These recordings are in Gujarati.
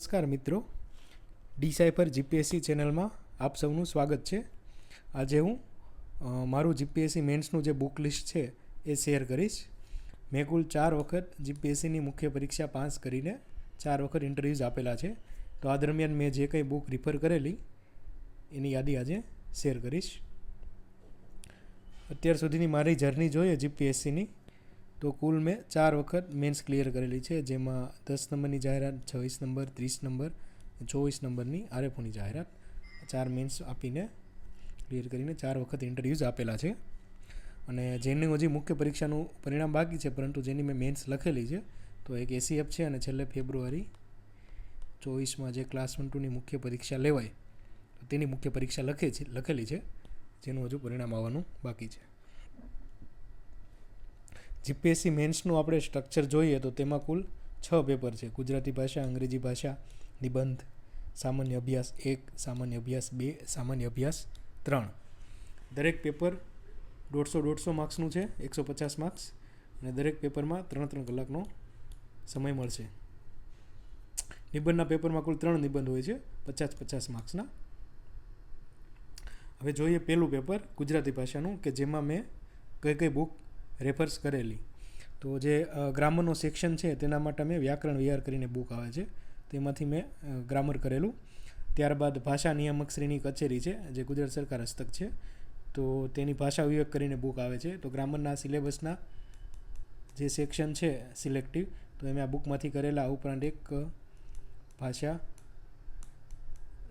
નમસ્કાર મિત્રો. ડીસાઇફર જીપીએસસી ચેનલમાં આપ સૌનું સ્વાગત છે. આજે હું મારું જીપીએસસી મેન્સનું જે બુક લિસ્ટ છે એ શેર કરીશ. મેં કુલ ચાર વખત જીપીએસસીની મુખ્ય પરીક્ષા પાસ કરીને ચાર વખત ઇન્ટરવ્યૂઝ આપેલા છે. તો આ દરમિયાન મેં જે કંઈ બુક રિફર કરેલી, એની યાદી આજે શેર કરીશ. અત્યાર સુધીની મારી જર્ની જોઈએ જીપીએસસીની. તો કુલ મેં ચાર વખત મેન્સ ક્લિયર કરેલી છે, જેમાં દસ નંબરની જાહેરાત, છવ્વીસ નંબર, ત્રીસ નંબર, ચોવીસ નંબરની આરએફઓની જાહેરાત, ચાર મેન્સ આપીને ક્લિયર કરીને ચાર વખત ઇન્ટરવ્યૂઝ આપેલા છે. અને જેની હજી મુખ્ય પરીક્ષાનું પરિણામ બાકી છે, પરંતુ જેની મેં મેન્સ લખેલી છે, તો એક એસીએફ છે અને છેલ્લે ફેબ્રુઆરી ચોવીસમાં જે ક્લાસ વન ટુની મુખ્ય પરીક્ષા લેવાય તેની મુખ્ય પરીક્ષા લખે છે, લખેલી છે, જેનું હજુ પરિણામ આવવાનું બાકી છે. જીપીએસસી મેન્સનું આપણે સ્ટ્રક્ચર જોઈએ તો તેમાં કુલ છ પેપર છે. ગુજરાતી ભાષા, અંગ્રેજી ભાષા, નિબંધ, સામાન્ય અભ્યાસ એક, સામાન્ય અભ્યાસ બે, સામાન્ય અભ્યાસ ત્રણ. દરેક પેપર દોઢસો દોઢસો માર્ક્સનું છે, એકસો પચાસ માર્ક્સ અને દરેક પેપરમાં ત્રણ ત્રણ કલાકનો સમય મળશે. નિબંધના પેપરમાં કુલ ત્રણ નિબંધ હોય છે, પચાસ પચાસ માર્ક્સના હવે જોઈએ પહેલું પેપર ગુજરાતી ભાષાનું કે જેમાં મેં કઈ કઈ બુક રેફર્સ કરેલી. તો જે ગ્રામરનો સેક્શન છે તેના માટે મેં વ્યાકરણ વિહાર કરીને બુક આવે છે. તેમાંથી મેં ગ્રામર કરેલું. ત્યારબાદ ભાષા નિયામક શ્રીની કચેરી છે, જે ગુજરાત સરકાર હસ્તક છે. તો તેની ભાષા વિવેક કરીને બુક આવે છે. તો ગ્રામરના સિલેબસના જે સેક્શન છે, સિલેક્ટિવ, તો એમ આ બુકમાંથી કરેલા ઉપરાંત એક ભાષા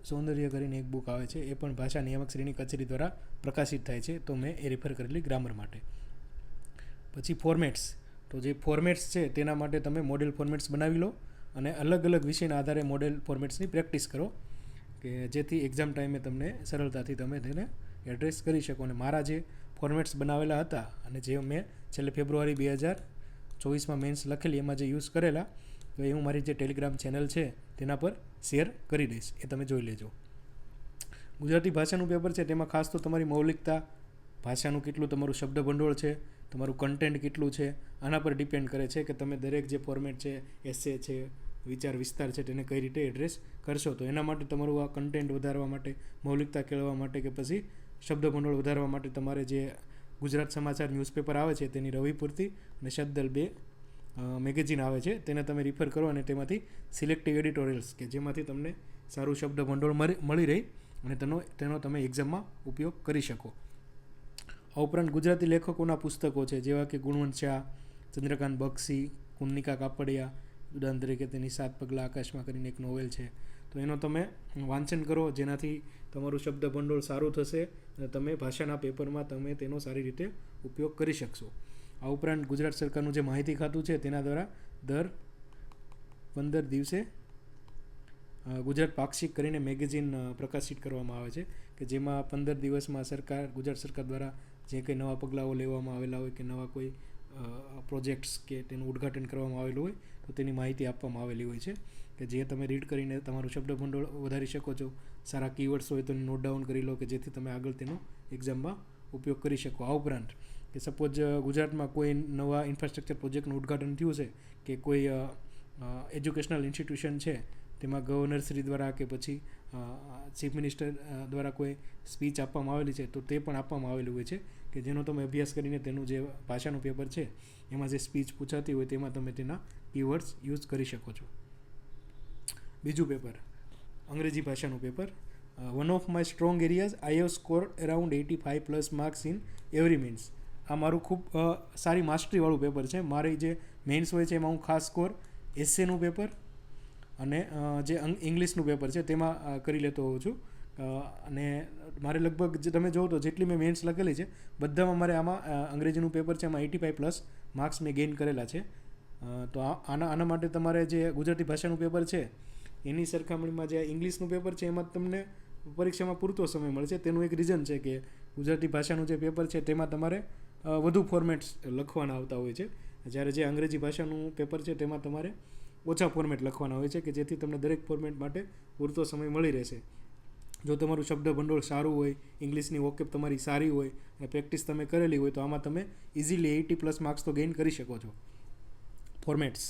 સૌંદર્ય કરીને એક બુક આવે છે. એ પણ ભાષા નિયામક શ્રીની કચેરી દ્વારા પ્રકાશિત થાય છે. તો મેં એ રેફર કરેલી ગ્રામર માટે. પછી ફોર્મેટ્સ તો જે ફોર્મેટ્સ છે, તેના માટે તમે મોડેલ ફોર્મેટ્સ બનાવી લો અને અલગ અલગ વિષયના આધારે મોડેલ ફોર્મેટ્સની પ્રેક્ટિસ કરો, કે જેથી એક્ઝામ ટાઈમે તમને સરળતાથી તમે તેને એડ્રેસ કરી શકો. અને મારા જે ફોર્મેટ્સ બનાવેલા હતા અને જે મેં છેલ્લે ફેબ્રુઆરી બે હજાર ચોવીસમાં મેન્સ લખેલી, એમાં જે યુઝ કરેલા, તો એ હું મારી જે ટેલિગ્રામ ચેનલ છે, તેના પર શેર કરી દઈશ. એ તમે જોઈ લેજો. ગુજરાતી ભાષાનું પેપર છે, તેમાં ખાસ તો તમારી મૌલિકતા, ભાષાનું કેટલું, તમારું શબ્દ ભંડોળ છે તમારું કન્ટેન્ટ કેટલું છે, આના પર ડિપેન્ડ કરે છે કે તમે દરેક જે ફોર્મેટ છે એસે છે, વિચાર વિસ્તાર છે તેને કઈ રીતે એડ્રેસ કરશો. તો એના માટે તમારું આ કન્ટેન્ટ વધારવા માટે, મૌલિકતા કેળવવા માટે કે પછી શબ્દ ભંડોળ વધારવા માટે તમારે જે ગુજરાત સમાચાર ન્યૂઝપેપર આવે છે તેની રવિ પૂરતી અને શબ્દલ બે મેગેઝિન આવે છે તેને તમે રિફર કરો અને તેમાંથી સિલેક્ટિવ એડિટોરિયલ્સ કે જેમાંથી તમને સારું શબ્દ ભંડોળ મળી રહે અને તેનો તેનો તમે એક્ઝામમાં ઉપયોગ કરી શકો. આ ઉપરાંત ગુજરાતી લેખકોના પુસ્તકો છે, જેવા કે ગુણવંત શાહ, ચંદ્રકાંત બક્ષી કુન્નિકા કાપડિયા, ઉદાહરણ તરીકે તેની સાત પગલાં આકાશમાં કરીને એક નોવેલ છે. તો એનો તમે વાંચન કરો, જેનાથી તમારું શબ્દ ભંડોળ સારું થશે અને તમે ભાષાના પેપરમાં તમે તેનો સારી રીતે ઉપયોગ કરી શકશો. આ ઉપરાંત ગુજરાત સરકારનું જે માહિતી ખાતું છે, તેના દ્વારા દર પંદર દિવસે ગુજરાત પાક્ષિક કરીને મેગેઝિન પ્રકાશિત કરવામાં આવે છે, કે જેમાં પંદર દિવસમાં સરકાર, ગુજરાત સરકાર દ્વારા જે કંઈ નવા પગલાઓ લેવામાં આવેલા હોય કે નવા કોઈ પ્રોજેક્ટ્સ કે તેનું ઉદ્ઘાટન કરવામાં આવેલું હોય, તો તેની માહિતી આપવામાં આવેલી હોય છે. કે જે તમે રીડ કરીને તમારું શબ્દ ભંડોળ વધારી શકો છો, સારા કીવર્ડ્સ હોય તો નોટ ડાઉન કરી લો કે જેથી તમે આગળ તેનો એક્ઝામમાં ઉપયોગ કરી શકો. આ ઉપરાંત કે સપોઝ ગુજરાતમાં કોઈ નવા ઇન્ફ્રાસ્ટ્રક્ચર પ્રોજેક્ટનું ઉદ્ઘાટન થયું છે, કે કોઈ એજ્યુકેશનલ ઇન્સ્ટિટ્યુશન છે, તેમાં ગવર્નરશ્રી દ્વારા કે પછી ચીફ મિનિસ્ટર દ્વારા કોઈ સ્પીચ આપવામાં આવેલી છે, તો તે પણ આપવામાં આવેલું હોય છે કે જેનો તમે અભ્યાસ કરીને તેનું જે ભાષાનું પેપર છે, એમાં જે સ્પીચ પૂછાતી હોય તેમાં તમે તેના કીવર્ડ્સ યુઝ કરી શકો છો. બીજું પેપર, અંગ્રેજી ભાષાનું paper one of my strong areas I have score around eighty five plus marks in every means આ મારું ખૂબ સારી માસ્ટરીવાળું પેપર છે. મારી જે મેન્સ હોય છે એમાં હું ખાસ સ્કોર એસેનું પેપર અને જે ઇંગ્લિશનું પેપર છે તેમાં કરી લેતો હોઉં છું. અને મારે લગભગ જે તમે જોવો તો જેટલી મેં મેન્સ લખેલી છે, બધામાં મારે આમાં અંગ્રેજીનું પેપર છે, એમાં એટી ફાઇવ પ્લસ માર્ક્સ મેં ગેઇન કરેલા છે. તો આના આના માટે તમારે જે ગુજરાતી ભાષાનું પેપર છે, એની સરખામણીમાં જે ઇંગ્લિશનું પેપર છે, એમાં તમને પરીક્ષામાં પૂરતો સમય મળશે તેનું એક રીઝન છે કે ગુજરાતી ભાષાનું જે પેપર છે તેમાં તમારે વધુ ફોર્મેટ્સ લખવાના આવતા હોય છે. જ્યારે જે અંગ્રેજી ભાષાનું પેપર છે તેમાં તમારે ઓછા ફોર્મેટ લખવાના હોય છે કે જેથી તમને દરેક ફોર્મેટ માટે પૂરતો સમય મળી રહેશે. જો તમારું શબ્દ ભંડોળ સારું હોય, ઇંગ્લિશની વોકેપ તમારી સારી હોય, અને પ્રેક્ટિસ તમે કરેલી હોય, તો આમાં તમે ઇઝીલી એટી પ્લસ માર્ક્સ તો ગેઇન કરી શકો છો. ફોર્મેટ્સ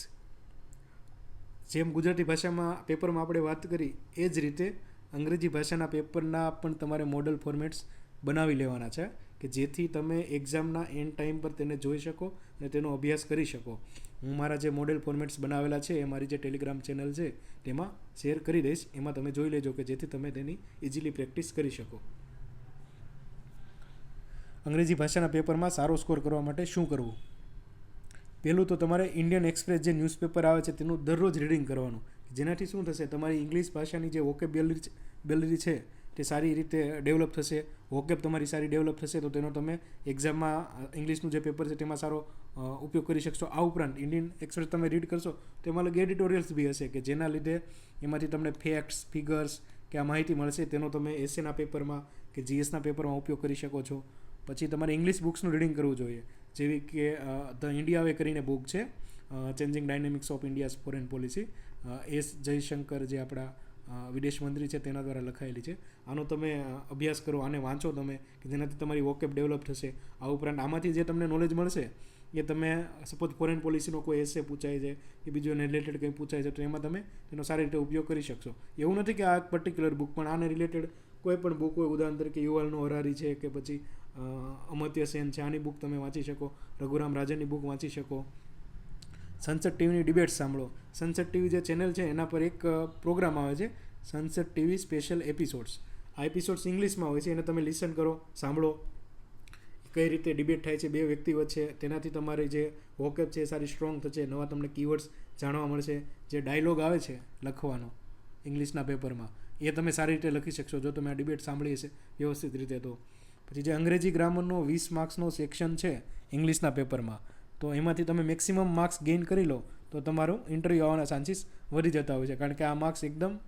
જેમ ગુજરાતી ભાષામાં પેપરમાં આપણે વાત કરી, એ જ રીતે અંગ્રેજી ભાષાના પેપરના પણ તમારે મોડલ ફોર્મેટ્સ બનાવી લેવાના છે, કે જેથી તમે એક્ઝામના એન્ડ ટાઈમ પર તેને જોઈ શકો અને તેનો અભ્યાસ કરી શકો. હું મારા જે મોડેલ ફોર્મેટ્સ બનાવેલા છે, એ મારી જે ટેલિગ્રામ ચેનલ છે, તેમાં શેર કરી દઈશ. એમાં તમે જોઈ લેજો કે જેથી તમે તેની ઇઝીલી પ્રેક્ટિસ કરી શકો. અંગ્રેજી ભાષાના પેપરમાં સારો સ્કોર કરવા માટે શું કરવું? પહેલું તો તમારે ઇન્ડિયન એક્સપ્રેસ જે ન્યૂઝપેપર આવે છે, તેનું દરરોજ રીડિંગ કરવાનું. જેનાથી શું થશે? તમારી ઇંગ્લિશ ભાષાની જે ઓકે બેલરી છે તે સારી રીતે ડેવલપ થશે વોકેબ તમારી સારી ડેવલપ થશે, તો તેનો તમે એક્ઝામમાં ઇંગ્લિશનું જે પેપર છે તેમાં સારો ઉપયોગ કરી શકશો. આ ઉપરાંત ઇન્ડિયન એક્સપ્રેસ તમે રીડ કરશો, તો તેમાં અલગ એડિટોરિયલ્સ બી હશે કે જેના લીધે એમાંથી તમને ફેક્ટ્સ ફિગર્સ કે આ માહિતી મળશે, તેનો તમે એસેના પેપરમાં કે જીએસના પેપરમાં ઉપયોગ કરી શકો છો. પછી તમારે ઇંગ્લિશ બુક્સનું રીડિંગ કરવું જોઈએ. જેવી કે ધ ઇન્ડિયા વે કરીને બુક છે changing dynamics of India's foreign policy S Jaishankar જે આપણા વિદેશ મંત્રી છે તેના દ્વારા લખાયેલી છે. આનો તમે અભ્યાસ કરો, આને વાંચો તમે, કે જેનાથી તમારી વોકેબ ડેવલપ થશે. આ ઉપરાંત આમાંથી જે તમને નોલેજ મળશે, એ તમે સપોઝ ફોરેન પોલિસીનો કોઈ એસે પૂછાય છે, કે બીજું એને રિલેટેડ કંઈ પૂછાય છે, તો એમાં તમે તેનો સારી રીતે ઉપયોગ કરી શકશો. એવું નથી કે આ પર્ટિક્યુલર બુક પણ આને રિલેટેડ કોઈ પણ બુક હોય, ઉદાહરણ તરીકે યુવાલનો હરારી છે, કે પછી અમત્ય સેન છે, આની બુક તમે વાંચી શકો, રઘુરામ રાજાની બુક વાંચી શકો. સનસેટ ટીવીની ડિબેટ સાંભળો. સનસેટ ટીવી જે ચેનલ છે, એના પર એક પ્રોગ્રામ આવે છે સનસેટ ટીવી સ્પેશિયલ એપિસોડ્સ આ એપિસોડ્સ ઇંગ્લિશમાં હોય છે, એને તમે લિસન કરો, સાંભળો. કઈ રીતે ડિબેટ થાય છે, બે વ્યક્તિ વચ્ચે તેનાથી તમારી જે વોકઅપ છે એ સારી સ્ટ્રોંગ થશે, નવા તમને કીવર્ડ્સ જાણવા મળશે, જે ડાયલોગ આવે છે, લખવાનો, ઇંગ્લિશના પેપરમાં, એ તમે સારી રીતે લખી શકશો, જો તમે આ ડિબેટ સાંભળી હશે, વ્યવસ્થિત રીતે તો. પછી જે અંગ્રેજી ગ્રામરનો વીસ માર્ક્સનો સેક્શન છે, ઇંગ્લિશના પેપરમાં તો એમાંથી તમે મેક્સિમમ માર્ક્સ ગેઇન કરી લો, તો તમારું ઇન્ટરવ્યૂ આવવાના ચાન્સીસ વધી જતા હોય છે. કારણ કે આ માર્ક્સ એકદમ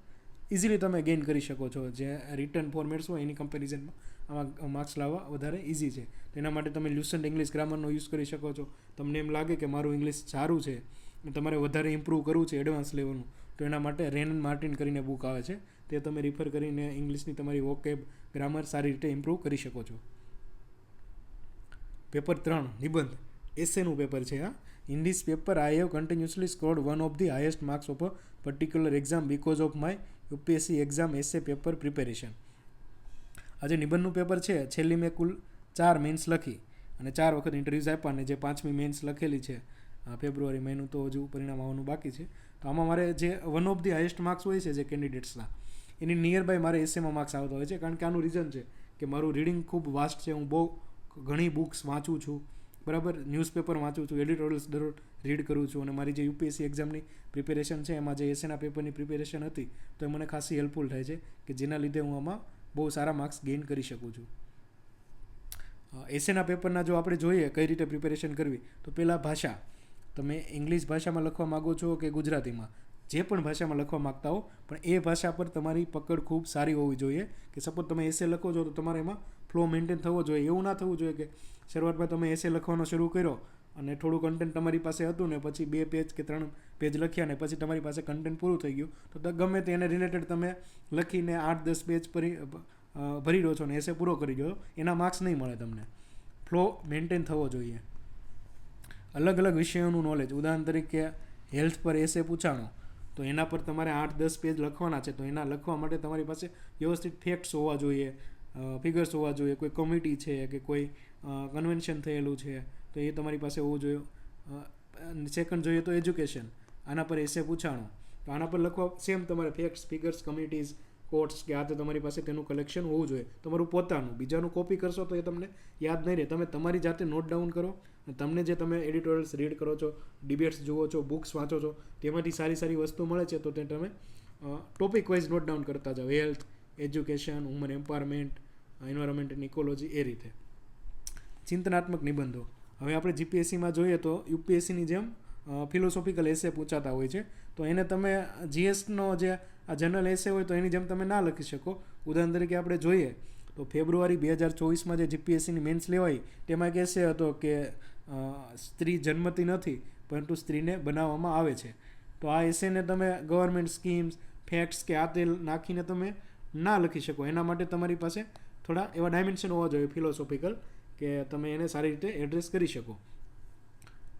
ઇઝીલી તમે ગેઇન કરી શકો છો. જે રિટર્ન ફોર્મેટ્સ હોય એની કમ્પેરિઝનમાં આમાં માર્ક્સ લાવવા વધારે ઇઝી છે. તેના માટે તમે લ્યુસન્ટ ઇંગ્લિશ ગ્રામરનો યુઝ કરી શકો છો. તમને એમ લાગે કે મારું ઇંગ્લિશ સારું છે તમારે વધારે ઇમ્પ્રૂવ કરવું છે એડવાન્સ લેવલનું તો એના માટે રેન માર્ટિન કરીને બુક આવે છે. તે તમે રિફર કરીને ઇંગ્લિશની તમારી વોકેબ ગ્રામર સારી રીતે ઇમ્પ્રૂવ કરી શકો છો. પેપર ત્રણ, નિબંધ. એસેનું પેપર છે આ in paper I have continuously scored one of the highest marks of a particular exam because of my UPSC exam essay paper preparation આ જે નિબંધનું પેપર છે, છેલ્લી મેં કુલ ચાર મેન્સ લખી અને ચાર વખત ઇન્ટરવ્યૂઝ આપ્યા અને જે પાંચમી મેન્સ લખેલી છે ફેબ્રુઆરી મહિનું તો હજુ પરિણામ આવવાનું બાકી છે. તો આમાં મારે જે one of the highest marks હોય છે, જે કેન્ડિડેટ્સના એની નિયર બાય મારે એસેમાં માર્ક્સ આવતા હોય છે. કારણ કે આનું રીઝન છે કે મારું રીડિંગ ખૂબ વાસ્ટ છે, હું બહુ ઘણી બુક્સ વાંચું છું. બરાબર? ન્યૂઝપેપર વાંચું છું એડિટોરિયલ્સ દરરોજ રીડ કરું છું અને મારી જે યુપીએસસી એક્ઝામની પ્રિપેરેશન છે, એમાં જે એસેના પેપરની પ્રિપેરેશન હતી, તો એ મને ખાસી હેલ્પફુલ થાય છે કે જેના લીધે હું આમાં બહુ સારા માર્ક્સ ગેઇન કરી શકું છું. એસેના પેપરના જો આપણે જોઈએ કઈ રીતે પ્રિપેરેશન કરવી, તો પહેલાં ભાષા. તમે ઇંગ્લિશ ભાષામાં લખવા માગો છો કે ગુજરાતીમાં? જે પણ ભાષામાં લખવા માગતા હો, પણ એ ભાષા પર તમારી પકડ ખૂબ સારી હોવી જોઈએ કે સપોઝ તમે એસે લખો છો તો તમારે એમાં ફ્લો મેન્ટેન થવો જોઈએ, એવું ના થવું જોઈએ કે શરૂઆતમાં તમે એસે લખવાનો શરૂ કર્યો અને થોડું કન્ટેન્ટ તમારી પાસે હતું ને પછી બે પેજ કે ત્રણ પેજ લખ્યા ને પછી તમારી પાસે કન્ટેન્ટ પૂરું થઈ ગયું, તો ગમે તે એને રિલેટેડ તમે લખીને આઠ દસ પેજ પરી ભરી દો છો ને એસે પૂરો કરી દો, એના માર્ક્સ નહીં મળે તમને. ફ્લો મેન્ટેન થવો જોઈએ. અલગ અલગ વિષયોનું નોલેજ ઉદાહરણ તરીકે હેલ્થ પર એસે પૂછાણો, તો એના પર તમારે આઠ દસ પેજ લખવાના છે, તો એના લખવા માટે તમારી પાસે વ્યવસ્થિત ફેક્ટ્સ હોવા જોઈએ. ફિગર્સ હોવા જોઈએ, કોઈ કમિટી છે કે કોઈ કન્વેન્શન થયેલું છે, તો એ તમારી પાસે હોવું જોઈએ. સેકન્ડ જોઈએ તો એજ્યુકેશન આના પર એસે પૂછાણો. તો આના પર લખવા સેમ તમારે ફેક્ટ્સ ફિગર્સ કમિટીઝ કોટ્સ કે આ તો તમારી પાસે તેનું કલેક્શન હોવું જોઈએ. તમારું પોતાનું. બીજાનું કોપી કરશો તો એ તમને યાદ નહીં રહે. તમે તમારી જાતે નોટ ડાઉન કરો અને તમને જે તમે એડિટોરિયલ્સ રીડ કરો છો ડિબેટ્સ જુઓ છો બુક્સ વાંચો છો, તેમાંથી સારી સારી વસ્તુ મળે છે તો તે તમે ટોપિક વાઇઝ નોટ ડાઉન કરતા જાઓ. Health education women empowerment environment and ecology એ રીતે. ચિંતનાત્મક નિબંધો. હવે આપણે જીપીએસસીમાં જોઈએ તો યુપીએસસીની જેમ ફિલોસોફિકલ એસે પૂછાતા હોય છે. તો એને તમે જીએસનો જે આ જનરલ એસે હોય તો એની જેમ તમે ના લખી શકો. ઉદાહરણ તરીકે આપણે જોઈએ તો ફેબ્રુઆરી બે હજાર ચોવીસમાં જે જીપીએસસીની મેન્સ લેવાઈ, તેમાં એસે હતો કે સ્ત્રી જન્મતી નથી, પરંતુ સ્ત્રીને બનાવવામાં આવે છે. તો આ એસેને તમે ગવર્મેન્ટ સ્કીમ્સ ફેક્ટ્સ કે આ તે નાખીને તમે ના લખી શકો. એના માટે તમારી પાસે થોડા એવા ડાયમેન્શન હોવા જોઈએ ફિલોસોફિકલ કે તમે એને સારી રીતે એડ્રેસ કરી શકો.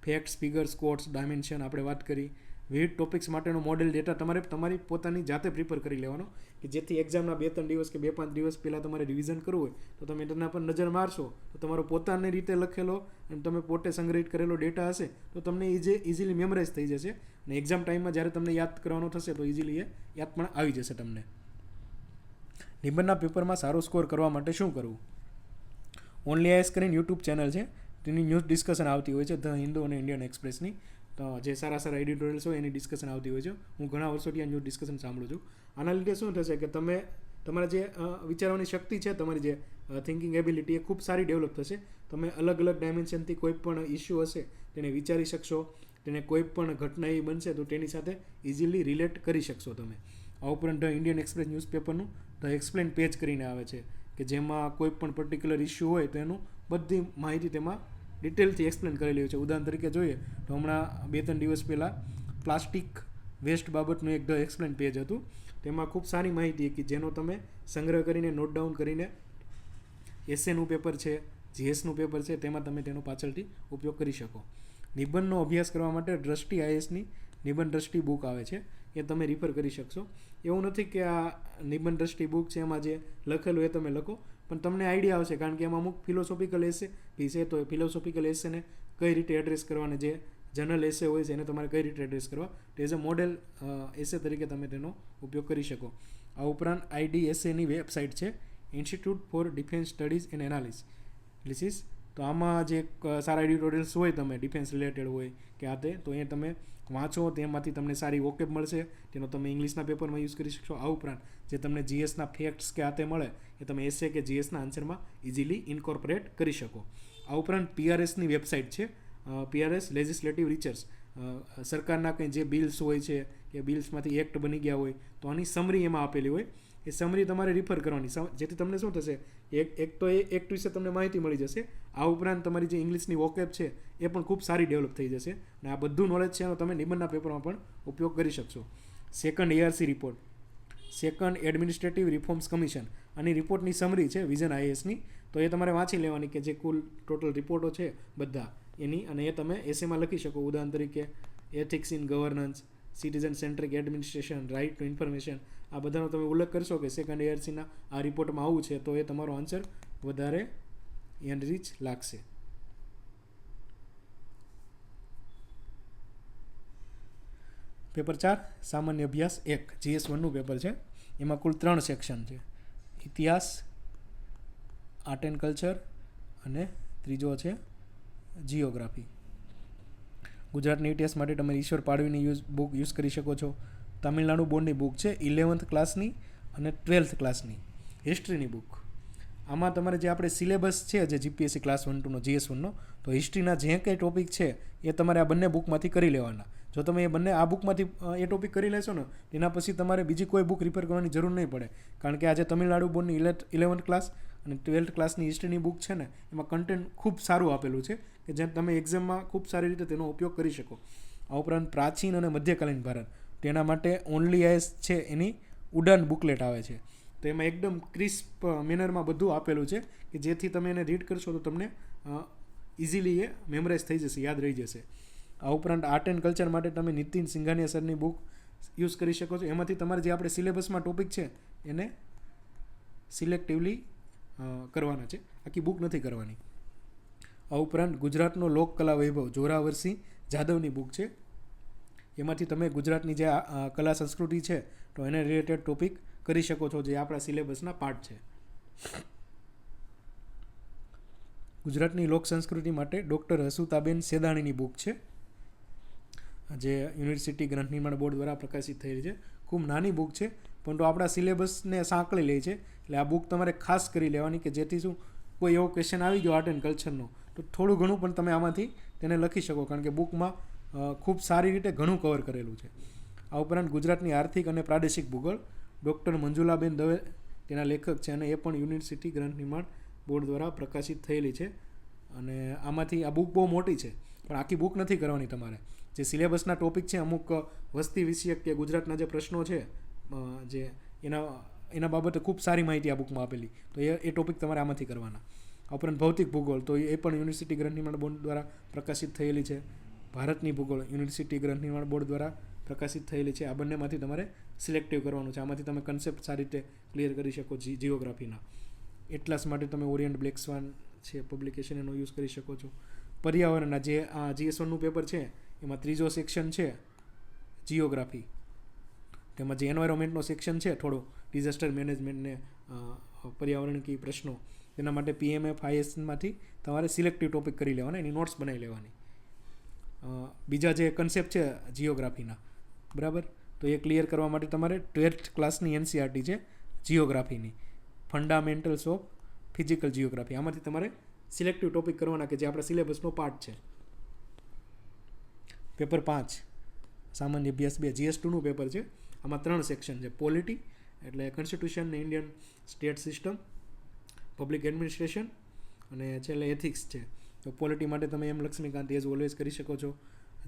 ફેક્ટ્સ ફિગર્સ કોટ્સ ડાયમેન્શન આપણે વાત કરી. વિવિધ ટોપિક્સ માટેનો મોડેલ ડેટા તમારે તમારી પોતાની જાતે પ્રિપેર કરી લેવાનો, કે જેથી એક્ઝામના બે ત્રણ દિવસ કે બે પાંચ દિવસ પહેલાં તમારે રિવિઝન કરવું હોય, તો તમે તેના પર નજર મારશો, તો તમારો પોતાની રીતે લખેલો અને તમે પોતે સંગ્રહિત કરેલો ડેટા હશે, તો તમને ઇઝી ઇઝીલી મેમરાઇઝ થઈ જશે. અને એક્ઝામ ટાઈમમાં જ્યારે તમને યાદ કરવાનો થશે, તો ઇઝીલી એ યાદ પણ આવી જશે તમને. નિબંધના પેપરમાં સારો સ્કોર કરવા માટે શું કરવું? ઓનલી આઈએસ કરીને યુટ્યુબ ચેનલ છે. તેની ન્યૂઝ ડિસ્કશન આવતી હોય છે. ધ હિન્દુ અને ઇન્ડિયન એક્સપ્રેસની. તો જે સારા સારા એડિટોરિયલ્સ હોય એની ડિસ્કશન આવતી હોય છે. હું ઘણા વર્ષોથી આ ન્યૂઝ ડિસ્કશન સાંભળું છું. આના લીધે શું થશે કે તમે, તમારા જે વિચારવાની શક્તિ છે, તમારી જે થિંકિંગ એબિલિટી એ ખૂબ સારી ડેવલપ થશે. તમે અલગ અલગ ડાયમેન્શનથી કોઈ પણ ઇસ્યુ હશે, તેને વિચારી શકશો. તેને કોઈ પણ ઘટના એ બનશે તો તેની સાથે ઇઝીલી રિલેટ કરી શકશો તમે. આ ઉપરાંત ઇન્ડિયન એક્સપ્રેસ ન્યૂઝપેપરનું ધ એક્સપ્લેન પેજ કરીને આવે છે કે જેમાં કોઈ પણ પર્ટિક્યુલર ઇસ્યુ હોય તો એનું બધી માહિતી તેમાં ડિટેલથી એક્સપ્લેન કરેલી હોય છે. ઉદાહરણ તરીકે જોઈએ તો હમણાં બે ત્રણ દિવસ પહેલાં પ્લાસ્ટિક વેસ્ટ બાબતનું એક ધ એક્સપ્લેન પેજ હતું. તેમાં ખૂબ સારી માહિતી હતી જેનો તમે સંગ્રહ કરીને નોટ ડાઉન કરીને એસએનું પેપર છે જીએસનું પેપર છે, તેમાં તમે તેનો પાછળથી ઉપયોગ કરી શકો. નિબંધનો અભ્યાસ કરવા માટે દ્રષ્ટિ આઈએસની નિબંધ દ્રષ્ટિ બુક આવે છે. એ તમે રિફર કરી શકશો. એવું નથી કે આ નિબંધ દ્રષ્ટિ બુક છે, એમાં જે લખેલું એ તમે લખો. પણ તમને આઈડિયા આવશે, કારણ કે એમાં અમુક ફિલોસોફિકલ એસે વિશે તો એ ફિલોસોફિકલ એસેને કઈ રીતે એડ્રેસ કરવાને જે જનરલ એસે હોય છે એને તમારે કઈ રીતે એડ્રેસ કરવા. તો એઝ અ મોડેલ એસે તરીકે તમે તેનો ઉપયોગ કરી શકો. આ ઉપરાંત આઈડીએસએની વેબસાઇટ છે institute for defence studies and analysis તો આમાં જે સારા એડિટોરિયલ્સ હોય, તમે ડિફેન્સ રિલેટેડ હોય કે આ તે, તો એ તમે વાંચો, તેમાંથી તમને સારી વોકેબ મળશે. તેનો તમે ઇંગ્લિશના પેપરમાં યુઝ કરી શકશો. આ ઉપરાંત જે તમને જીએસના ફેક્ટ્સ કે આ તે મળે, એ તમે એસે કે જીએસના આન્સરમાં ઇઝીલી ઇન્કોર્પોરેટ કરી શકો. આ ઉપરાંત પીઆરએસની વેબસાઇટ છે. પીઆરએસ લેજિસ્લેટિવ રિચર્સ સરકારના કંઈ જે બિલ્સ હોય છે, કે બિલ્સમાંથી એક્ટ બની ગયા હોય, તો આની સમરી એમાં આપેલી હોય. એ સમરી તમારે રિફર કરવાની. જેથી તમને શું થશે? એક એક તો એ એક્ટ વિશે તમને માહિતી મળી જશે. આ ઉપરાંત તમારી જે ઇંગ્લિશની વોકેબ છે, એ પણ ખૂબ સારી ડેવલપ થઈ જશે. અને આ બધું નોલેજ છે એનો તમે નિબંધના પેપરમાં પણ ઉપયોગ કરી શકશો. Second ARC report second administrative reforms commission આની રિપોર્ટની સમરી છે વિઝન આઈએસની તો એ તમારે વાંચી લેવાની કે જે કુલ ટોટલ રિપોર્ટો છે બધા. એની અને એ તમે એસેમાં લખી શકો. ઉદાહરણ તરીકે ethics in governance citizen centric administration right to information આ બધાનો તમે ઉલ્લેખ કરશો કે સેકન્ડ એઆરસીના આ રિપોર્ટમાં આવું છે, તો એ તમારો આન્સર વધારે એનરીચ લાગશે પેપર ચાર, સામાન્ય અભ્યાસ એક. જીએસ વનનું પેપર છે. એમાં કુલ ત્રણ સેક્શન છે. ઇતિહાસ આર્ટ એન્ડ કલ્ચર અને ત્રીજો છે જિયોગ્રાફી ગુજરાતની ઇતિહાસ માટે તમે ઈશ્વર પાડવીની યુઝ બુક યુઝ કરી શકો છો. તમિલનાડુ બોર્ડની બુક છે. ઇલેવન્થ ક્લાસની અને ટ્વેલ્થ ક્લાસની હિસ્ટ્રીની બુક આમાં તમારે જે આપણે સિલેબસ છે, જે જીપીએસસી ક્લાસ વન ટુનો જીએસ વનનો તો હિસ્ટ્રીના જે કંઈ ટોપિક છે, એ તમારે આ બંને બુકમાંથી કરી લેવાના. જો તમે એ બંને આ બુકમાંથી એ ટોપિક કરી લેશો ને એના પછી તમારે બીજી કોઈ બુક રિપેર કરવાની જરૂર નહીં પડે. કારણ કે આજે તમિલનાડુ બોર્ડની ઇલેવન્થ ક્લાસ અને ટ્વેલ્થ ક્લાસની હિસ્ટ્રીની બુક છે ને, એમાં કન્ટેન્ટ ખૂબ સારું આપેલું છે કે જે તમે એક્ઝામમાં ખૂબ સારી રીતે તેનો ઉપયોગ કરી શકો. આ ઉપરાંત પ્રાચીન અને મધ્યકાલીન ભારત, તેના માટે ઓનલી આઈએસ છે એની ઉડાન બુકલેટ આવે છે. તો એમાં એકદમ ક્રિસ્પ મેનરમાં બધું આપેલું છે કે જેથી તમે એને રીડ કરશો તો તમને ઇઝીલી એ મેમરાઇઝ થઈ જશે, યાદ રહી જશે. આ ઉપરાંત આર્ટ એન્ડ કલ્ચર માટે તમે નીતિન સિંઘાનિયા સરની બુક યુઝ કરી શકો છો. એમાંથી તમારે જે આપણે સિલેબસમાં ટોપિક છે એને સિલેક્ટિવલી કરવાના છે. આખી બુક નથી કરવાની. આ ઉપરાંત ગુજરાતનો લોકકલા વૈભવ, જોરાવરસિંહ જાદવની બુક છે. એમાંથી તમે ગુજરાતની જે કલા સંસ્કૃતિ છે તો એને રિલેટેડ ટોપિક કરી શકો છો જે આપણા સિલેબસના પાર્ટ છે. ગુજરાતની લોક સંસ્કૃતિ માટે ડૉક્ટર હસુતાબેન સેદાણીની બુક છે. જે યુનિવર્સિટી ગ્રંથ નિર્માણ બોર્ડ દ્વારા પ્રકાશિત થયેલી છે. ખૂબ નાની બુક છે, પરંતુ આપણા સિલેબસને સાંકળી લે છે. એટલે આ બુક તમારે ખાસ કરી લેવાની કે જેથી શું કોઈ એવો ક્વેશ્ચન આવી ગયો આર્ટ એન્ડ કલ્ચરનો તો થોડું ઘણું પણ તમે આમાંથી તેને લખી શકો, કારણ કે બુકમાં ખૂબ સારી રીતે ઘણું કવર કરેલું છે. આ ઉપરાંત ગુજરાતની આર્થિક અને પ્રાદેશિક ભૂગોળ ડૉક્ટર મંજુલાબેન દવે તેના લેખક છે અને એ પણ યુનિવર્સિટી ગ્રંથ નિર્માણ બોર્ડ દ્વારા પ્રકાશિત થયેલી છે. અને આમાંથી આ બુક બહુ મોટી છે, પણ આખી બુક નથી કરવાની તમારે. જે સિલેબસના ટોપિક છે, અમુક વસ્તી વિષયક કે ગુજરાતના જે પ્રશ્નો છે જે એના એના બાબતે ખૂબ સારી માહિતી આ બુકમાં આપેલી. તો એ એ ટોપિક તમારે આમાંથી કરવાના. ઉપરાંત ભૌતિક ભૂગોળ, તો એ પણ યુનિવર્સિટી ગ્રંથ નિર્માણ બોર્ડ દ્વારા પ્રકાશિત થયેલી છે. ભારતની ભૂગોળ, યુનિવર્સિટી ગ્રંથ નિર્માણ બોર્ડ દ્વારા પ્રકાશિત થયેલી છે. આ બંનેમાંથી તમારે સિલેક્ટિવ કરવાનું છે. આમાંથી તમે કન્સેપ્ટ સારી રીતે ક્લિયર કરી શકો જી જીઓગ્રાફીના એટલાસ માટે તમે ઓરિયન્ટ બ્લેક સ્વાન છે પબ્લિકેશન એનો યુઝ કરી શકો છો. પર્યાવરણના જે, આ જીએસ વનનું પેપર છે, એમાં ત્રીજો સેક્શન છે જીઓગ્રાફી તેમાં જે એન્વાયરમેન્ટનો સેક્શન છે, થોડો ડિઝાસ્ટર મેનેજમેન્ટને પર્યાવરણ કી પ્રશ્નો, તેના માટે પીએમએફ આઈએસમાંથી તમારે સિલેક્ટિવ ટોપિક કરી લેવાના, એની નોટ્સ બનાવી લેવાની. બીજા જે કન્સેપ્ટ છે જીઓગ્રાફીના બરાબર? તો એ ક્લિયર કરવા માટે તમારે ટ્વેલ્થ ક્લાસની એનસીઆરટી છે જિયોગ્રાફીની ફંડામેન્ટલ્સ ઓફ ફિઝિકલ જિયોગ્રાફી આમાંથી તમારે સિલેક્ટિવ ટોપિક કરવાના કે જે આપણા સિલેબસનો પાર્ટ છે. પેપર પાંચ. સામાન્ય અભ્યાસ બે. જીએસ ટુનું પેપર છે. આમાં ત્રણ સેક્શન છે. પોલિટી એટલે constitution Indian state system public administration અને છેલ્લે એથિક્સ છે. તો પોલિટી માટે તમે એમ લક્ષ્મીકાંત એઝ ઓલવેઝ કરી શકો છો.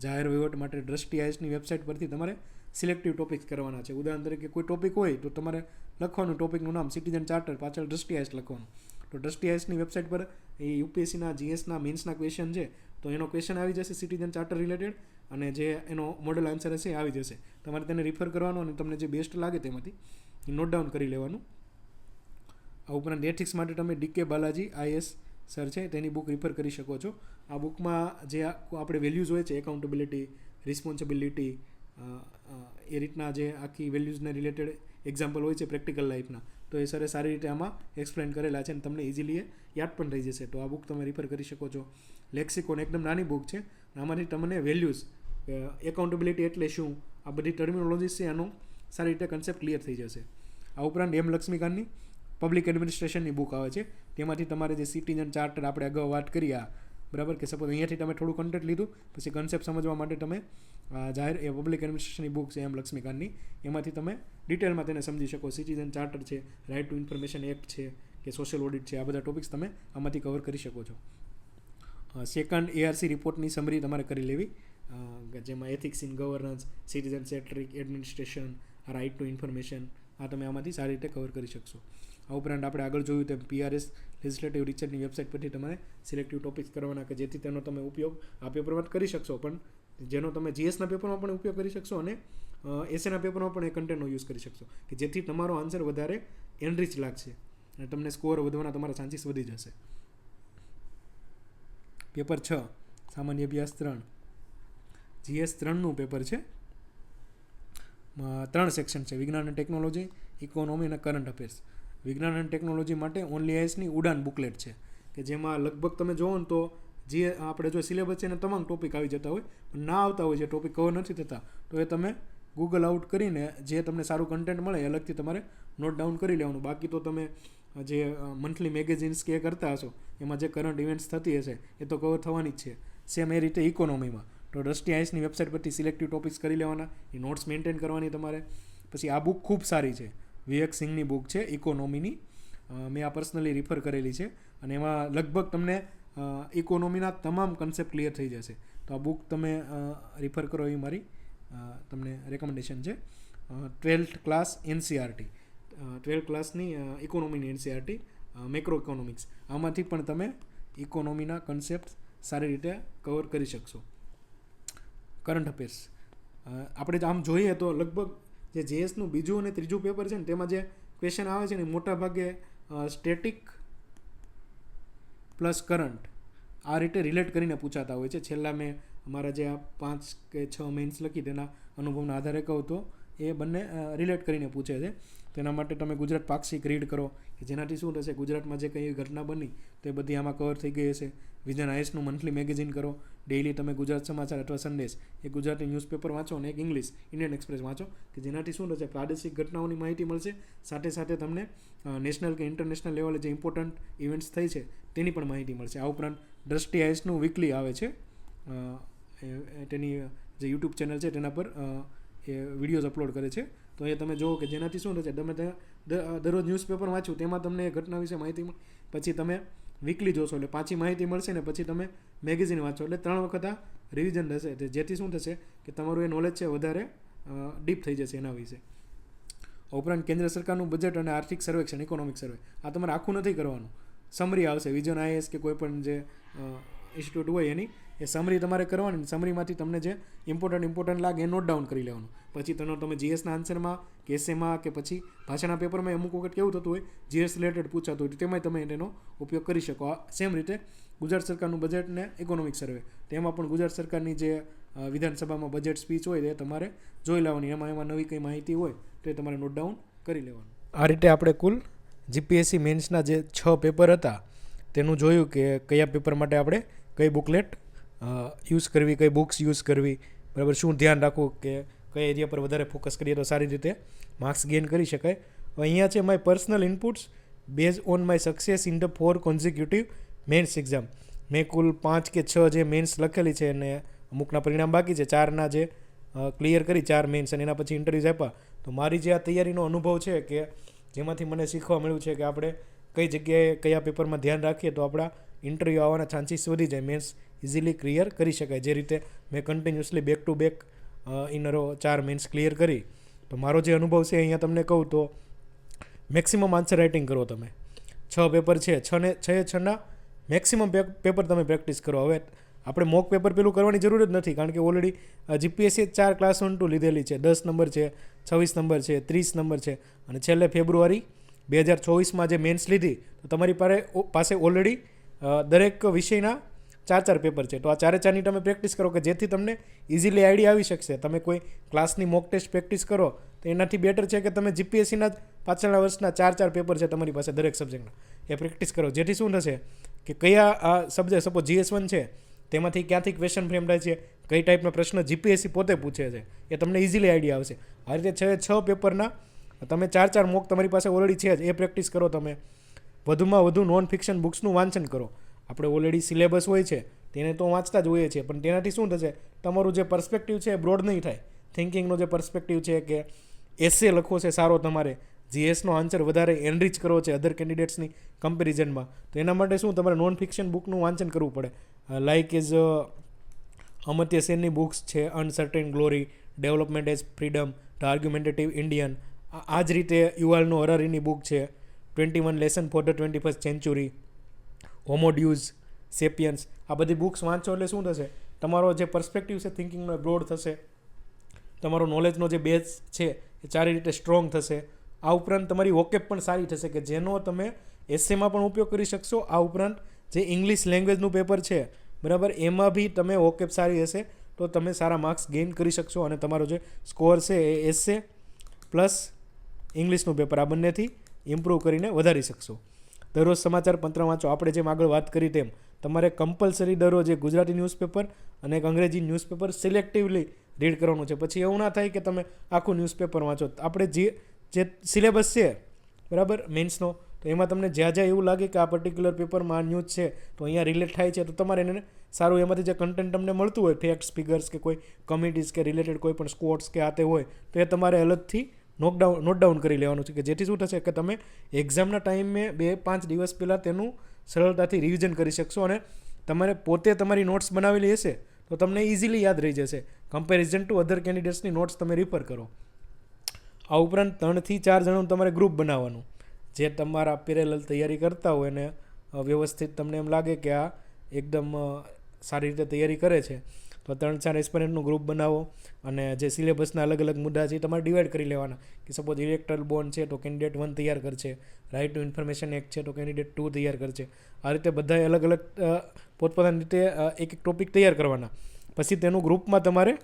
જાહેર વહીવટ માટે દ્રષ્ટિ આઈએસની વેબસાઇટ પરથી તમારે સિલેક્ટિવ ટોપિક્સ કરવાના છે. ઉદાહરણ તરીકે કોઈ ટોપિક હોય તો તમારે લખવાનું, ટોપિકનું નામ, સિટીઝન ચાર્ટર, પાછળ દ્રષ્ટિ આઈએસ લખવાનું. તો દ્રષ્ટિ આઈએસની વેબસાઇટ પર એ યુપીએસસીના, જીએસના મેન્સના ક્વેશ્ચન છે, તો એનો ક્વેશ્ચન આવી જશે સિટીઝન ચાર્ટર રિલેટેડ અને જે એનો મોડલ આન્સર હશે એ આવી જશે. તમારે તેને રિફર કરવાનો અને તમને જે બેસ્ટ લાગે તેમાંથી નોટ ડાઉન કરી લેવાનું. આ ઉપરાંત એથિક્સ માટે તમે ડીકે બાલાજી આઈએસ સર છે, તેની બુક રિફર કરી શકો છો. આ બુકમાં જે આપણે વેલ્યુઝ હોય છે એકાઉન્ટેબિલિટી રિસ્પોન્સિબિલિટી એ રીતના જે આખી વેલ્યુઝને રિલેટેડ એક્ઝામ્પલ હોય છે પ્રેક્ટિકલ લાઈફના તો એ સરે સારી રીતે આમાં એક્સપ્લેન કરેલા છે અને તમને ઇઝીલી એ યાદ પણ રહી જશે. તો આ બુક તમે રિફર કરી શકો છો. લેક્સિકોન એકદમ નાની બુક છે આમાંથી તમને વેલ્યુઝ એકાઉન્ટેબિલિટી એટલે શું? આ બધી ટર્મિનોલોજીસ છે એનો સારી રીતે કન્સેપ્ટ ક્લિયર થઈ જશે. આ ઉપરાંત એમ લક્ષ્મીકાંતની પબ્લિક એડમિનિસ્ટ્રેશનની બુક આવે છે. તેમાંથી તમારે જે સિટીઝન ચાર્ટર આપણે અગાઉ વાત કરી આ બરાબર? કે સપોઝ અહીંયાથી તમે થોડું કન્ટેન્ટ લીધું, પછી કન્સેપ્ટ સમજવા માટે તમે જાહેર, એ પબ્લિક એડમિનિસ્ટ્રેશનની બુક છે એમ લક્ષ્મીકાંતની એમાંથી તમે ડિટેલમાં તેને સમજી શકો. સિટીઝન ચાર્ટર છે રાઇટ ટુ ઇન્ફોર્મેશન એક્ટ છે, કે સોશિયલ ઓડિટ છે, આ બધા ટોપિક્સ તમે આમાંથી કવર કરી શકો છો. સેકન્ડ એઆરસી રિપોર્ટની સમરી તમારે કરી લેવી. જેમાં ethics in governance citizen centric administration right to information આ તમે આમાંથી સારી રીતે કવર કરી શકશો. આ ઉપરાંત આપણે આગળ જોયું તેમ પીઆરએસ લેજિસ્લેટિવ રિસર્ચની વેબસાઇટ પરથી તમારે સિલેક્ટિવ ટોપિક્સ કરવાના કે જેથી તેનો તમે ઉપયોગ આ પેપરમાં કરી શકશો. પણ જેનો તમે જીએસના પેપરમાં પણ ઉપયોગ કરી શકશો અને એસેના પેપરમાં પણ એ કન્ટેન્ટનો યુઝ કરી શકશો. કે જેથી તમારો આન્સર વધારે એનરીચ લાગશે અને તમને સ્કોર વધવાના તમારા ચાન્સીસ વધી જશે. પેપર છ, સામાન્ય અભ્યાસ ત્રણ. જીએસ ત્રણનું પેપર છે. ત્રણ સેક્શન છે. વિજ્ઞાન અને ટેકનોલોજી ઇકોનોમી અને કરંટ અફેર્સ વિજ્ઞાન અને ટેકનોલોજી માટે ઓનલી આઈસની ઉડાન બુકલેટ છે. કે જેમાં લગભગ તમે જોવો ને તો જે આપણે જો સિલેબસ છે એને તમામ ટોપિક આવી જતા હોય, પણ ના આવતા હોય જે ટોપિક કવર નથી થતા, તો એ તમે ગૂગલ આઉટ કરીને જે તમને સારું કન્ટેન્ટ મળે એ અલગથી તમારે નોટ ડાઉન કરી લેવાનું. બાકી તો તમે જે મંથલી મેગેઝિન્સ કે કરતા હશો, એમાં જે કરંટ ઇવેન્ટ્સ થતી હશે, એ તો કવર થવાની જ છે. સેમ એ રીતે ઇકોનોમીમાં તો દ્રષ્ટિ આઈસની વેબસાઇટ પરથી સિલેક્ટિવ ટોપિક્સ કરી લેવાના, એ નોટ્સ મેન્ટેન કરવાની તમારે. પછી આ બુક ખૂબ સારી છે. વિવેક સિંહની બુક છે ઇકોનોમીની મેં આ પર્સનલી રિફર કરેલી છે અને એમાં લગભગ તમને ઇકોનોમીના તમામ કન્સેપ્ટ ક્લિયર થઈ જશે. તો આ બુક તમે રિફર કરો એ મારી તમને રેકમેન્ડેશન છે. ટ્વેલ્થ ક્લાસ એનસીઆરટી ટ્વેલ્થ ક્લાસની ઇકોનોમીની એનસીઆરટી મેક્રો ઇકોનોમિક્સ આમાંથી પણ તમે ઇકોનોમીના કન્સેપ્ટ સારી રીતે કવર કરી શકશો. કરંટ અફેર્સ આપણે આમ જોઈએ તો લગભગ જે જેએસનું બીજું અને ત્રીજું પેપર છે ને, તેમાં જે ક્વેશ્ચન આવે છે ને મોટા ભાગે સ્ટેટિક પ્લસ કરંટ આ રીતે રિલેટ કરીને પૂછાતા હોય છે. છેલ્લા મેં અમારા જે આ પાંચ કે છ મેન્સ લખી તેના અનુભવના આધારે કહું તો, એ બંને રિલેટ કરીને પૂછે છે. તેના માટે તમે ગુજરાત પાક્ષિક રીડ કરો કે જેનાથી શું થશે? ગુજરાતમાં જે કંઈ ઘટના બની, તે બધી આમાં કવર થઈ ગઈ હશે. વિઝન આઈએસનું મંથલી મેગેઝિન કરો. ડેઇલી તમે ગુજરાત સમાચાર અથવા સંદેશ, એ ગુજરાતી ન્યૂઝપેપર વાંચો અને એક ઇંગ્લિશ ઇન્ડિયન એક્સપ્રેસ વાંચો, કે જેનાથી શું થશે? પ્રાદેશિક ઘટનાઓની માહિતી મળશે. સાથે સાથે તમને નેશનલ કે ઇન્ટરનેશનલ લેવલે જે ઇમ્પોર્ટન્ટ ઇવેન્ટ્સ થઈ છે, તેની પણ માહિતી મળશે. આ ઉપરાંત દ્રષ્ટિ આઈએસનું વીકલી આવે છે. તેની જે યુટ્યુબ ચેનલ છે, તેના પર એ વિડીયોઝ અપલોડ કરે છે. તો એ તમે જુઓ કે જેનાથી શું થશે? તમે દરરોજ ન્યૂઝપેપર વાંચ્યું તેમાં તમને એ ઘટના વિશે માહિતી પછી તમે વીકલી જોશો એટલે પાછી માહિતી મળશે ને પછી તમે મેગેઝિન વાંચો. એટલે ત્રણ વખત આ રિવિઝન થશે જેથી શું થશે કે તમારું એ નોલેજ છે વધારે ડીપ થઈ જશે એના વિશે. ઉપરાંત કેન્દ્ર સરકારનું બજેટ અને આર્થિક સર્વેક્ષણ ઇકોનોમિક સર્વે આ તમારે આખું નથી કરવાનું. સમરી આવશે. વિઝન આઈએસ કે કોઈ પણ જે ઇન્સ્ટિટ્યૂટ હોય એની, એ સમરી તમારે કરવાની સમરીમાંથી તમને જે ઇમ્પોર્ટન્ટ ઇમ્પોર્ટન્ટ લાગે એ નોટ ડાઉન કરી લેવાનું. પછી તેનો તમે જીએસના આન્સરમાં કે એસેમાં કે પછી ભાષાના પેપરમાં અમુક વખત કેવું થતું હોય જીએસ રિલેટેડ પૂછાતું હોય તેમાંય તમે એનો ઉપયોગ કરી શકો. આ સેમ રીતે ગુજરાત સરકારનું બજેટ ને ઇકોનોમિક સર્વે તેમાં પણ ગુજરાત સરકારની જે વિધાનસભામાં બજેટ સ્પીચ હોય એ તમારે જોઈ લેવાની. એમાં એમાં નવી કંઈ માહિતી હોય તો એ તમારે નોટ ડાઉન કરી લેવાનું. આ રીતે આપણે કુલ જીપીએસસી મેન્સના જે છ પેપર હતા, તેનું જોયું કે કયા પેપર માટે આપણે કઈ બુકલેટ યુઝ કરવી, કઈ બુક્સ યુઝ કરવી, બરાબર, શું ધ્યાન રાખવું કે કયા એરિયા પર વધારે ફોકસ કરીએ તો સારી રીતે માર્ક્સ ગેઇન કરી શકાય. અહીંયા છે my personal inputs base on my success in the four consecutive mains exam મેં કુલ પાંચ કે છ જે મેન્સ લખેલી છે અને અમુકના પરિણામ બાકી છે. ચારના જે ક્લિયર કરી, ચાર મેન્સ અને એના પછી ઇન્ટરવ્યૂઝ આપ્યા. તો મારી જે આ તૈયારીનો અનુભવ છે કે જેમાંથી મને શીખવા મળ્યું છે કે આપણે કઈ જગ્યાએ કયા પેપરમાં ધ્યાન રાખીએ તો આપણા ઇન્ટરવ્યૂ આવવાના ચાન્સીસ વધી જાય. મેન્સ ઇઝીલી ક્લિયર કરી શકાય. જે રીતે મેં continuously back to back in row ચાર મેન્સ ક્લિયર કરી. તો મારો જે અનુભવ છે અહીંયા તમને કહું તો મેક્સિમમ આન્સર રાઇટિંગ કરો તમે. છ પેપર છે. છ ને, છ છના મેક્સિમમ પેપર તમે પ્રેક્ટિસ કરો. હવે આપણે મોક પેપર પેલું કરવાની જરૂર જ નથી. કારણ કે ઓલરેડી જીપીએસસી ચાર ક્લાસ વન ટુ લીધેલી છે. દસ નંબર છે, છવ્વીસ નંબર છે, ત્રીસ નંબર છે. અને છેલ્લે ફેબ્રુઆરી બે હજાર ચોવીસમાં જે મેન્સ લીધી, તો તમારી પાસે પાસે ઓલરેડી દરેક વિષયના ચાર ચાર પેપર છે. તો આ ચારે ચારની તમે પ્રેક્ટિસ કરો કે જેથી તમને ઇઝીલી આઈડિયા આવી શકશે. તમે કોઈ ક્લાસની મોક ટેસ્ટ પ્રેક્ટિસ કરો, તો એનાથી બેટર છે કે તમે જીપીએસસીના જ પાછળના વર્ષના ચાર ચાર પેપર છે તમારી પાસે દરેક સબ્જેક્ટના. એ પ્રેક્ટિસ કરો. જેથી શું થશે કે કયા આ સબ્જેક્ટ સપોઝ જીએસ વન છે, તેમાંથી ક્યાંથી ક્વેશ્ચન ફ્રેમ થાય છે, કઈ ટાઈપનો પ્રશ્ન જીપીએસસી પોતે પૂછે છે, એ તમને ઇઝીલી આઈડિયા આવશે. આ રીતે છ છ પેપરના તમે ચાર ચાર મોક તમારી પાસે ઓલરેડી છે જ, એ પ્રેક્ટિસ કરો તમે. વધુમાં વધુ નોન ફિક્શન બુક્સનું વાંચન કરો. આપણે ઓલરેડી સિલેબસ હોય છે, તેને તો વાંચતા જ હોઈએ છીએ, પણ તેનાથી શું થશે? તમારું જે પર્સપેક્ટિવ છે એ બ્રોડ નહીં થાય. થિંકિંગનો જે પર્સપેક્ટિવ છે કે એસે લખવો છે સારો તમારે જીએસનો આન્સર વધારે એનરીચ કરવો છે અધર કેન્ડિડેટ્સની કમ્પેરિઝનમાં તો એના માટે શું તમારે નોન ફિક્શન બુકનું વાંચન કરવું પડે? લાઇક ઇઝ અમત્ય સેનની બુક્સ છે uncertain glory development as freedom the argumentative Indian આ જ રીતે યુવાલનો અરારીની બુક છે. Twenty one lessons for the twenty first century Homo Deus Sapiens આ બધી બુક્સ વાંચો એટલે શું થશે? તમારો જે પર્સપેક્ટિવ છે થિંકિંગનો બ્રોડ થશે. તમારો નોલેજનો જે બેઝ છે, એ સારી રીતે સ્ટ્રોંગ થશે. આ ઉપરાંત તમારી વોકેપ પણ સારી થશે કે જેનો તમે એસેમાં પણ ઉપયોગ કરી શકશો. આ ઉપરાંત જે ઇંગ્લિશ લેંગ્વેજનું પેપર છે, બરાબર, એમાં બી તમે વોકેપ સારી હશે, તો તમે સારા માર્ક્સ ગેઇન કરી શકશો અને તમારો જે સ્કોર છે, એ એસે પ્લસ ઇંગ્લિશનું પેપર આ બંનેથી ઇમ્પ્રૂવ કરીને વધારી શકશો. દરરોજ સમાચાર પત્ર વાંચો. આપણે જેમ આગળ વાત કરી તેમ, તમારે કમ્પલસરી દરરોજ એક ગુજરાતી ન્યૂઝપેપર અને એક અંગ્રેજી ન્યૂઝપેપર સિલેક્ટિવલી રીડ કરવાનું છે. પછી એવું ના થાય કે તમે આખું ન્યૂઝપેપર વાંચો. આપણે જે જે સિલેબસ છે, બરાબર મેન્સનો તો એમાં તમને જ્યાં જ્યાં એવું લાગે કે આ પર્ટિક્યુલર પેપરમાં આ ન્યૂઝ છે, તો અહીંયા રિલેટ થાય છે, તો તમારે એને સારું એમાંથી જે કન્ટેન્ટ તમને મળતું હોય ફેક્ટ્સ ફિગર્સ કે કોઈ કમિટીઝ કે રિલેટેડ કોઈ પણ સ્કોર્ટ્સ કે આ તે હોય, તો એ તમારે અલગથી નોકડાઉન નોટ ડાઉન કરી લેવાનું છે કે જેથી શું થશે કે તમે એક્ઝામના ટાઈમે બે, પાંચ દિવસ પહેલાં તેનું સરળતાથી રિવિઝન કરી શકશો અને તમારે પોતે તમારી નોટ્સ બનાવેલી હશે તો તમને ઇઝીલી યાદ રહી જશે. કમ્પેરિઝન ટુ અધર કેન્ડિડેટ્સની નોટ્સ તમે રિફર કરો. આ ઉપરાંત ત્રણથી ચાર જણનું તમારે ગ્રુપ બનાવવાનું. જે તમારા પેરેલલ તૈયારી કરતા હોય અને વ્યવસ્થિત તમને એમ લાગે કે આ એકદમ સારી રીતે તૈયારી કરે છે. તો ત્રણ ચાર એસ્પરન્ટનું ગ્રુપ બનાવો અને જે સિલેબસના અલગ અલગ મુદ્દા છે એ તમારે ડિવાઈડ કરી લેવાના. કે સપોઝ ઇલેક્ટ્રલ બોન્ડ છે તો કેન્ડિડેટ વન તૈયાર કરશે. રાઇટ ટુ ઇન્ફોર્મેશન એક્ટ છે તો કેન્ડિડેટ ટુ તૈયાર કરશે. આ રીતે બધાએ અલગ અલગ પોતપોતાની રીતે એક એક ટોપિક તૈયાર કરવાના. પછી તેનું ગ્રુપમાં તમારે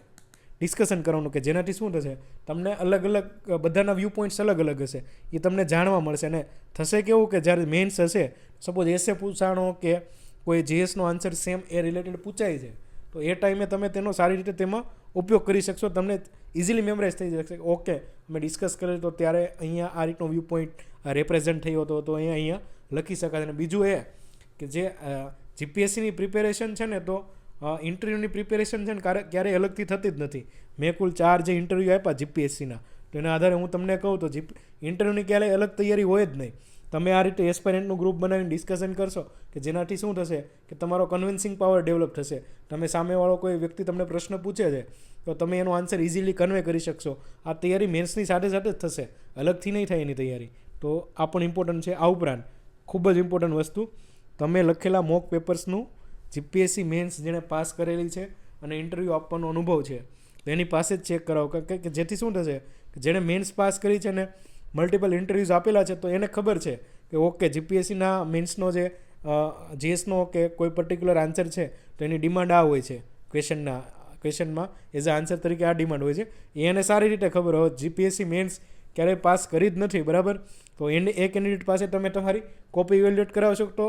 ડિસ્કશન કરવાનું કે જેનાથી શું થશે? તમને અલગ અલગ બધાના વ્યૂ પોઈન્ટ્સ અલગ અલગ હશે. એ તમને જાણવા મળશે. અને થશે કેવું કે જ્યારે મેન્સ હશે સપોઝ એસે પૂછાણો કે કોઈ જીએસનો આન્સર સેમ એ રિલેટેડ પૂછાય છે. તો એ ટાઈમે તમે તેનો સારી રીતે તેમાં ઉપયોગ કરી શકશો, તમને ઇઝીલી મેમરાઇઝ થઈ જશે. ઓકે અમે ડિસ્કસ કરેલું તો ત્યારે અહીંયા આ રીતનો વ્યૂ પોઈન્ટ રિપ્રેઝેન્ટ થયો હતો, તો અહીંયા અહીંયા લખી શકાય અને બીજું એ કે જે જીપીએસસીની પ્રિપેરેશન છે ને, તો ઇન્ટરવ્યૂની પ્રિપેરેશન છે ને ક્યારેય અલગથી થતી જ નથી. મેં કુલ ચાર જે ઇન્ટરવ્યૂ આપ્યા જીપીએસસીના તો એના આધારે હું તમને કહું તો જીપ ઇન્ટરવ્યૂની ક્યારેય અલગ તૈયારી હોય જ નહીં. તમે આ રીતે એસ્પેરન્ટનું ગ્રુપ બનાવીને ડિસ્કશન કરશો કે જેનાથી શું થશે કે તમારો કન્વિન્સિંગ પાવર ડેવલપ થશે. તમે સામેવાળો કોઈ વ્યક્તિ તમને પ્રશ્ન પૂછે છે, તો તમે એનો આન્સર ઇઝીલી કન્વે કરી શકશો. આ તૈયારી મેન્સની સાથે સાથે જ થશે. અલગથી નહીં થાય એની તૈયારી. તો આ પણ ઇમ્પોર્ટન્ટ છે. આ ઉપરાંત ખૂબ જ ઇમ્પોર્ટન્ટ વસ્તુ, તમે લખેલા મોક પેપર્સનું જીપીએસસી મેન્સ જેણે પાસ કરેલી છે અને ઇન્ટરવ્યૂ આપવાનો અનુભવ છે. તો એની પાસે જ ચેક કરાવો. કે જેથી શું થશે? કે જેણે મેન્સ પાસ કરી છે ને મલ્ટિપલ ઇન્ટરવ્યૂઝ આપેલા છે, તો એને ખબર છે કે ઓકે જીપીએસસીના મેન્સનો જે જીએસનો કે કોઈ પર્ટિક્યુલર આન્સર છે, તો એની ડિમાન્ડ આ હોય છે. ક્વેશ્ચનના ક્વેશ્ચનમાં એઝ અ આન્સર તરીકે આ ડિમાન્ડ હોય છે. એને સારી રીતે ખબર હોય. જીપીએસસી મેન્સ ક્યારેય પાસ કરી જ નથી, બરાબર? તો એને એ કેન્ડિડેટ પાસે તમે તમારી કોપી ઇવેલ્યુએટ કરાવશો તો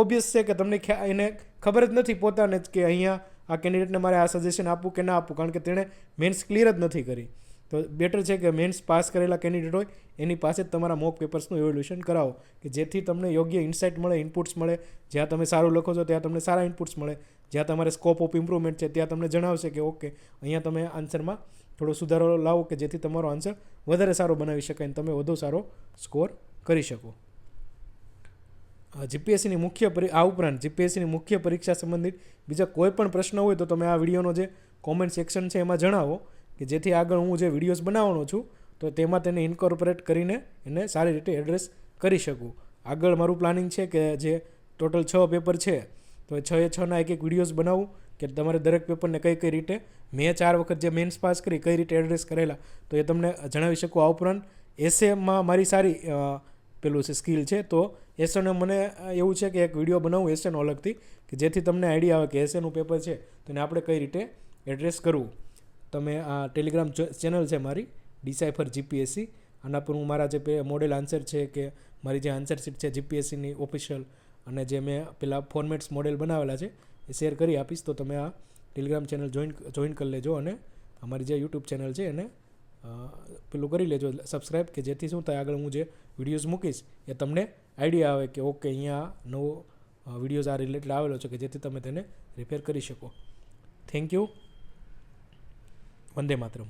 ઓબ્વિયસ છે કે તમને એને ખબર જ નથી પોતાને જ કે અહીંયા આ કેન્ડિડેટને મારે આ સજેશન આપવું કે ના આપવું, કારણ કે તેણે મેન્સ ક્લિયર જ નથી કરી. તો બેટર છે કે મેન્સ પાસ કરેલા કેન્ડિડેટ હોય, એની પાસે જ તમારા મોક પેપર્સનું ઇવોલ્યુશન કરાવો, કે જેથી તમને યોગ્ય ઇન્સાઇટ મળે ઇનપુટ્સ મળે. જ્યાં તમે સારું લખો છો, ત્યાં તમને સારા ઇનપુટ્સ મળે. જ્યાં તમારે સ્કોપ ઓફ ઇમ્પ્રુવમેન્ટ છે, ત્યાં તમને જણાવશે કે ઓકે અહીંયા તમે આન્સરમાં થોડો સુધારો લાવો, કે જેથી તમારો આન્સર વધારે સારો બનાવી શકાય અને તમે વધુ સારો સ્કોર કરી શકો. જીપીએસસીની મુખ્ય આ ઉપરાંત જીપીએસસીની મુખ્ય પરીક્ષા સંબંધિત બીજા કોઈ પણ પ્રશ્ન હોય તો તમે આ વિડીયોનો જે કોમેન્ટ સેક્શન છે એમાં જણાવો. કે જેથી આગળ હું જે વિડીયોઝ બનાવવાનો છું, તો તેમાં તેને ઇન્કોર્પોરેટ કરીને એને સારી રીતે એડ્રેસ કરી શકું. આગળ મારું પ્લાનિંગ છે કે જે ટોટલ છ પેપર છે, તો છ એ છના એક એક વિડીયોઝ બનાવું, કે તમારે દરેક પેપરને કઈ કઈ રીતે, મેં ચાર વખત જે મેન્સ પાસ કરી, કઈ રીતે એડ્રેસ કરેલા, તો એ તમને જણાવી શકું આ ઉપરાંત એસએમાં મારી સારી પેલું છે સ્કિલ છે, તો એસએને મને એવું છે કે એક વીડિયો બનાવું એસેનો અલગથી, કે જેથી તમને આઈડિયા આવે કે એસેનું પેપર છે, તો એને આપણે કઈ રીતે એડ્રેસ કરવું. તમે આ ટેલિગ્રામ ચેનલ છે મારી ડિસાઇફર જીપીએસસી આના પર હું મારા જે મોડેલ આન્સર છે કે મારી જે આન્સર શીટ છે જીપીએસસીની ઓફિશિયલ અને જે મેં પેલા ફોર્મેટ્સ મોડેલ બનાવેલા છે, એ શેર કરી આપીશ. તો તમે આ ટેલિગ્રામ ચેનલ જોઈન જોઈન કરી લેજો અને અમારી જે યુટ્યુબ ચેનલ છે એને પેલું કરી લેજો. સબસ્ક્રાઈબ કે જેથી શું થાય, આગળ હું જે વિડીયોઝ મૂકીશ, એ તમને આઈડિયા આવે કે ઓકે અહીંયા નવો વિડીયોઝ આ રિલેટેડ આવેલો છે કે જેથી તમે તેને રિપેર કરી શકો. Thank you Vande Mataram.